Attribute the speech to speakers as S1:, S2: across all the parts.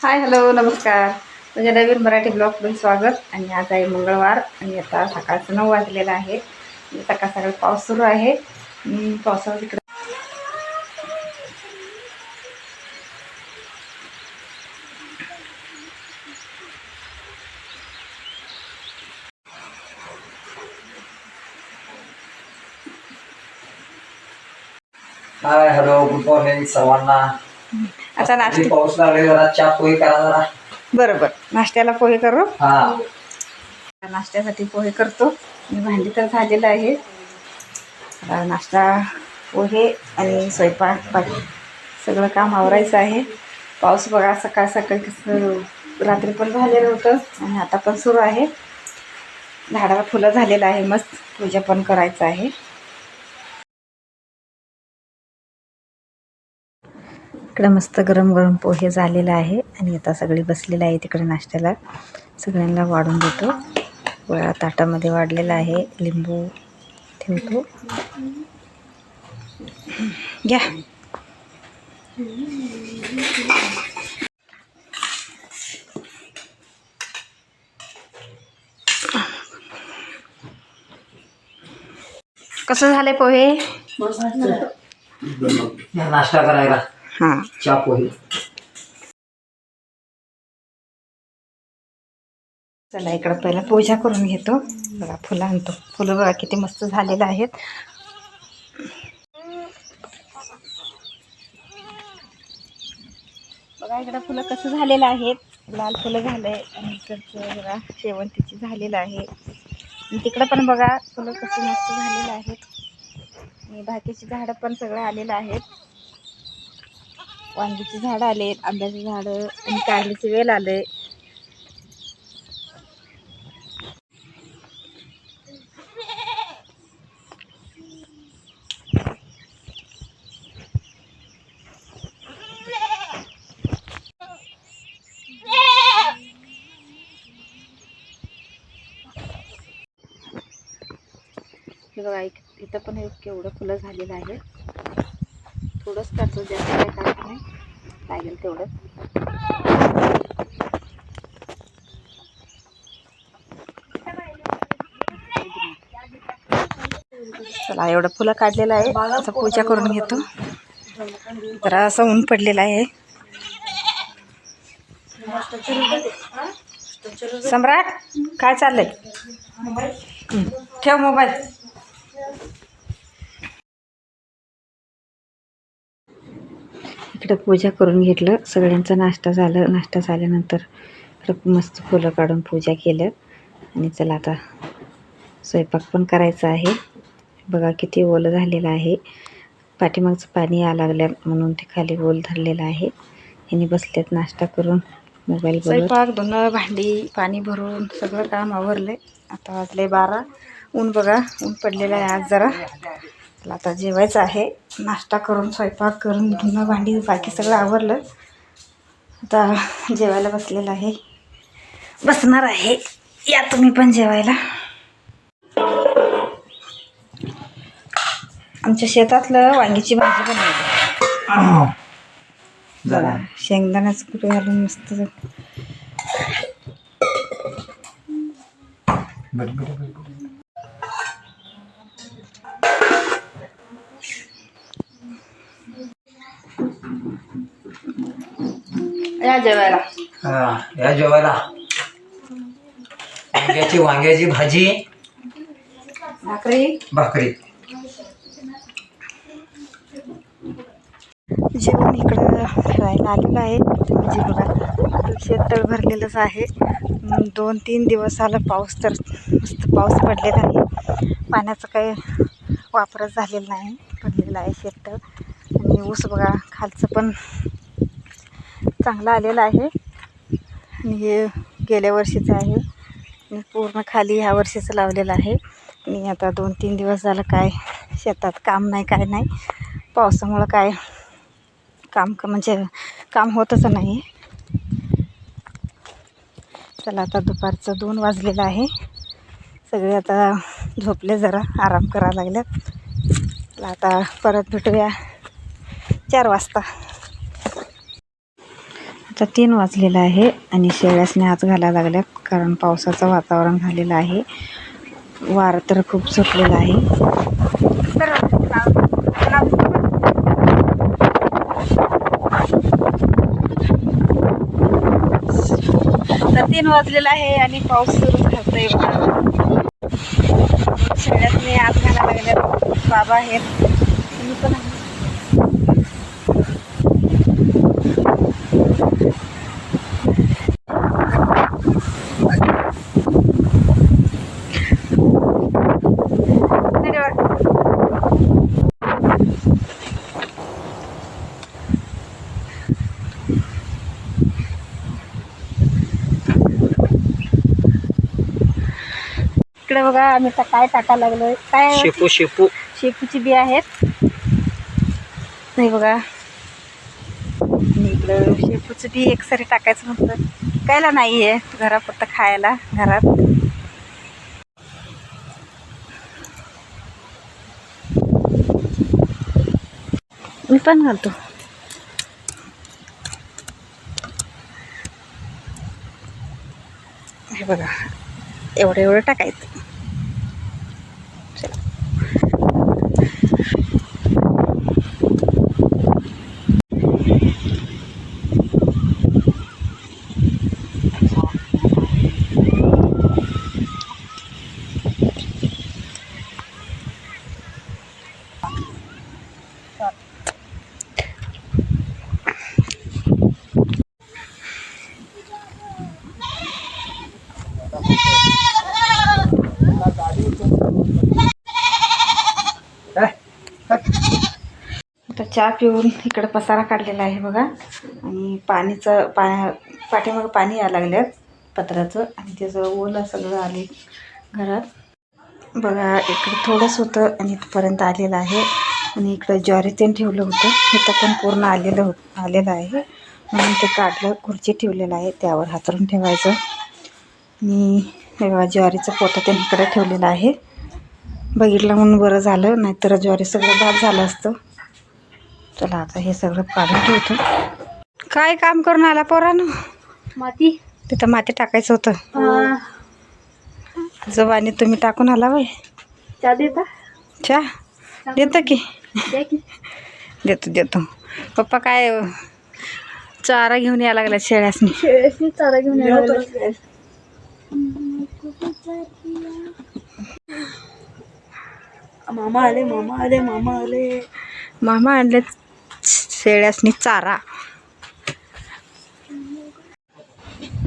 S1: Hi hello नमस्कार. म्हणजे नवीन मराठी ब्लॉगमध्ये स्वागत. आणि आज आहे मंगळवार आणि आता सकाळचं नऊ वाजलेलं आहे. सकाळ सकाळ पाऊस सुरू आहे. पावसावर तिकडे
S2: हाय हॅलो गुड मॉर्निंग सर्वांना.
S1: आता नाश्ते
S2: पाऊस लागले जरा चहा पोहे करा जरा.
S1: बरोबर. नाश्त्याला पोहे करू?
S2: हा.
S1: नाश्त्यासाठी पोहे करतो. मी भांडी तर झालेलं आहे. आता नाश्ता पोहे आणि स्वयंपाक बाकी सगळं काम आवरायचं आहे. पाऊस बघा सकाळ सकाळी कसं रात्री पण झालेलं होतं आणि आता पण सुरू आहे. झाडाला फुलं झालेलं आहे मस्त पूजा पण करायचं आहे. इकडं मस्त गरम गरम पोहे झालेलं आहे आणि आता सगळी बसलेलं आहे तिकडे नाश्त्याला. सगळ्यांना वाढून देतो. वळा ताटामध्ये वाढलेला आहे. लिंबू ठेवतो. घ्या. कसं झालंय पोहे?
S2: नाश्ता करायला.
S1: हां.
S2: चहा पोहे.
S1: चला इकडं पहिला पूजा करून घेतो. बघा फुलं आणतो. फुलं बघा किती मस्त झालेलं आहेत. बघा इकडं फुलं कसं झालेलं आहेत लाल फुलं झालंय आणि इकडचं बघा शेवंतीची झालेलं आहे. आणि तिकडं पण बघा फुलं कसं मस्त झालेलं आहेत. आणि बाकीची झाडं पण सगळं आलेलं आहेत. वांगीची झाडं आले आंब्याची झाडं आणि कारलीचे वेल आले हे बघा एक इथं पण एक केवढं फुलं झालेलं आहे. थोडंच त्याचं जास्त काय काढत नाही. लागेल तेवढं. चला एवढं फुलं काढलेलं आहे. आता पूजा करून घेतो. जरा असं ऊन पडलेलं आहे. सम्राट काय चाललंय? ठेव मोबाईल. इकडं पूजा करून घेतलं. सगळ्यांचा नाश्ता झालं. नाश्ता झाल्यानंतर इकडं मस्त फुलं काढून पूजा केलं. आणि चला आता स्वयंपाक पण करायचा आहे. बघा किती ओलं झालेलं आहे. पाठीमागचं पाणी या लागलं म्हणून ते खाली ओल धरलेलं आहे. यांनी बसल्यात नाश्ता करून मोबाईल स्वयंपाक धुणं भांडी पाणी भरून सगळं काम आवरलं आता वाजले बारा. ऊन बघा ऊन पडलेलं आहे आज जरा. चला आता जेवायचं आहे. नाश्ता करून स्वयंपाक करून धुणं भांडी बाकी सगळं आवरलं. आता जेवायला बसलेलं आहे. बसणार आहे. या तुम्ही पण जेवायला. आमच्या शेतातलं वांगीची भाजी बनवली.
S2: जरा.
S1: शेंगदाण्याचं कुठे घालून मस्त.
S2: बरं,
S1: या जेवायला.
S2: हा, या जेवायला. वांग्याची वांग्याची भाजी.
S1: भाकरी.
S2: भाकरी.
S1: जेवण इकडं राहायला आलेलं आहे. म्हणजे बघा शेततळ भरलेलंच आहे. दोन तीन दिवस आला पाऊस तर मस्त पाऊस पडलेला आहे. पाण्याचा काही वापरच झालेला नाही. पडलेला आहे शेततळ. आणि ऊस बघा खालचं पण चांगला आलेला आहे. आणि हे गेल्या वर्षीचं आहे. आणि पूर्ण खाली ह्या वर्षीचं लावलेलं आहे. आणि आता दोन तीन दिवस झालं काय शेतात काम नाही काय नाही. पावसामुळं काय काम का म्हणजे काम होतच नाही. चला आता दुपारचं दोन वाजलेलं आहे. सगळे आता झोपले जरा आराम करायला लागल्यात चला आता परत भेटूया चार वाजता. आता तीन वाजलेलं आहे आणि शेळ्यासने हात घालायला लागल्यात कारण पावसाचं वातावरण झालेलं आहे. वार तर खूप सुटलेलं आहे. तर तीन वाजलेलं आहे आणि पाऊस सुरू झालतोय बघा शेळ्यासने हात घालायला लागल्यात. बाबा आहेत. मी पण इकडे बघा आम्ही आता काय टाकायला लागलोय? काय?
S2: शेपू शेपू.
S1: शेपूची बी आहेत. नाही बघा. आणि इकडं शेपूचं बी एकसारी टाकायचं म्हटलं. कायला नाही आहे. घरापुरतं खायला घरात. मी पण घालतो. हे बघा. एवढं एवढं टाकायचं. चहा पिऊन इकडं पसारा काढलेला आहे बघा. आणि पाणीचं पा पाठीमागं पाणी यायला लागलं पत्राचं. आणि त्याचं ओलं सगळं आले घरात. बघा इकडं थोडंच होतं आणि इथपर्यंत आलेलं आहे. आणि इकडं ज्वारी तेन ठेवलं होतं. इथं पण पूर्ण आलेलं हो आलेलं आहे. म्हणून ते काढलं खुर्ची ठेवलेलं आहे. त्यावर हातरून ठेवायचं. आणि बघा ज्वारीचं पोतं त्यांनी इकडं ठेवलेलं आहे. बघितलं म्हणून बरं झालं. नाहीतर ज्वारी सगळं बाद झालं असतं. चला आता हे सगळं काढून ठेवतो. काय काम करून आला पोरानं?
S3: माती.
S1: तिथं माती टाकायचं होतं. जवानी तुम्ही टाकून आला वय.
S3: चहा देता?
S1: चहा? देतो की. देतो देतो. पप्पा काय चारा घेऊन यायला लागला शेळ्यासनी.
S3: शेळ्यासनी चारा घेऊन यायला मामा आले मामा आले मामा आले.
S1: मामा आणले शेळ्यासनी चारा.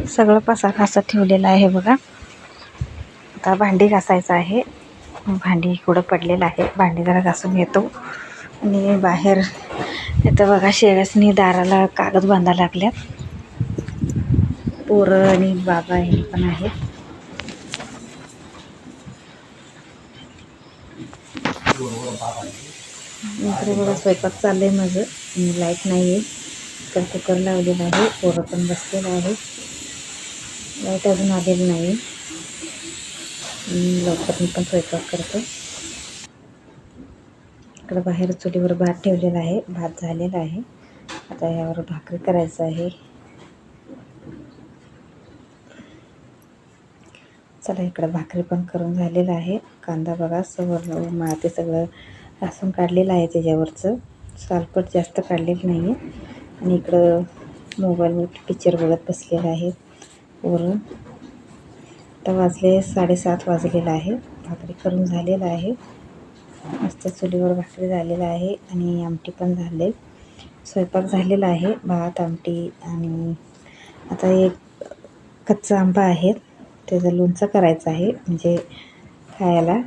S1: सगळं पसार असं ठेवलेलं आहे बघा. आता भांडी घासायचं आहे. भांडी इकडं पडलेलं आहे. भांडी जरा घासून घेतो. आणि बाहेर इथं बघा शेळ्यासनी दाराला कागद बांधायला लागल्यात. पोरं आणि बाबा हे पण आहेत. इकडे बघा स्वयंपाक चाललंय माझं. लाइट नाही आहे तर कुकर लावलेला आहे. पोरं पण बसलेलं आहे लाइट अजून आलेली नाही लवकर मी पण स्वयंपाक करतो. इकडं बाहेर चुलीवर भात ठेवलेला आहे. भात झालेला आहे. आता यावर भाकरी करायचं आहे. चला इकडं भाकरी पण करून झालेलं आहे. कांदा बघा सवर माती सगळं घासून काढलेलं आहे त्याच्यावरचं. सालपट जास्त काढलेलं नाही आहे आणि इकडं मोबाईलवर पिक्चर बघत बसलेलं आहे. वरून. आता वाजले साडेसात वाजलेलं आहे. भाकरी करून झालेलं आहे. मस्त चुलीवर भाकरी झालेलं आहे आणि आमटी पण झाले. स्वयंपाक झालेला आहे. भात आमटी आणि आता एक कच्चा आंबा आहे. त्याचं लोणचं करायचं आहे. म्हणजे खायला.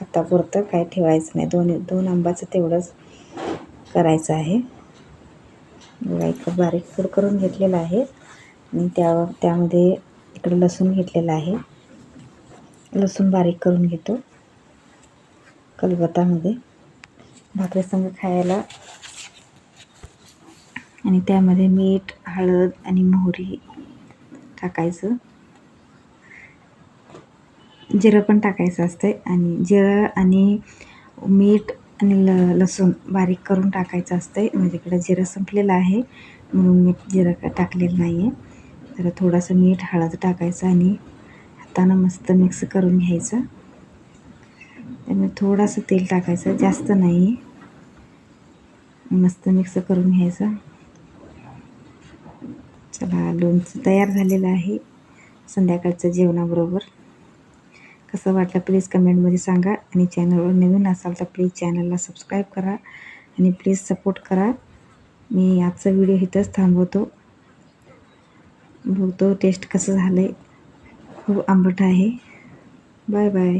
S1: आता पुरतं काय ठेवायचं नाही. दोन दोन आंबाचं तेवढंच करायचं आहे. बघा इकडं बारीक फोड करून घेतलेला आहे. आणि त्या त्यामध्ये इकडं लसूण घेतलेलं आहे. लसूण बारीक करून घेतो. कलबतामध्ये भाकरीसंग खायला. आणि त्यामध्ये मीठ हळद आणि मोहरी टाकायचं. जिरं पण टाकायचं असते आणि जिरं आणि मीठ आणि ल लसूण बारीक करून टाकायचं असते म्हणजे माझ्याकडे जिरं संपलेलं आहे म्हणून मीठ जिरं का टाकलेलं नाही आहे तर थोडंसं मीठ हळद टाकायचं आणि हातानं मस्त मिक्स करून घ्यायचं. त्यामुळे थोडंसं तेल टाकायचं जास्त नाही. मस्त मिक्स करून घ्यायचं. चला लोणचं तयार झालेलं आहे. संध्याकाळचं जेवणाबरोबर. कसं वाटलं प्लीज कमेंटमध्ये सांगा. आणि चॅनलवर नवीन असाल तर प्लीज चॅनलला सबस्क्राईब करा. आणि प्लीज सपोर्ट करा. मी आजचा व्हिडिओ इथंच थांबवतो. बघतो टेस्ट कसं झालं आहे खूप आंबट आहे. Bye bye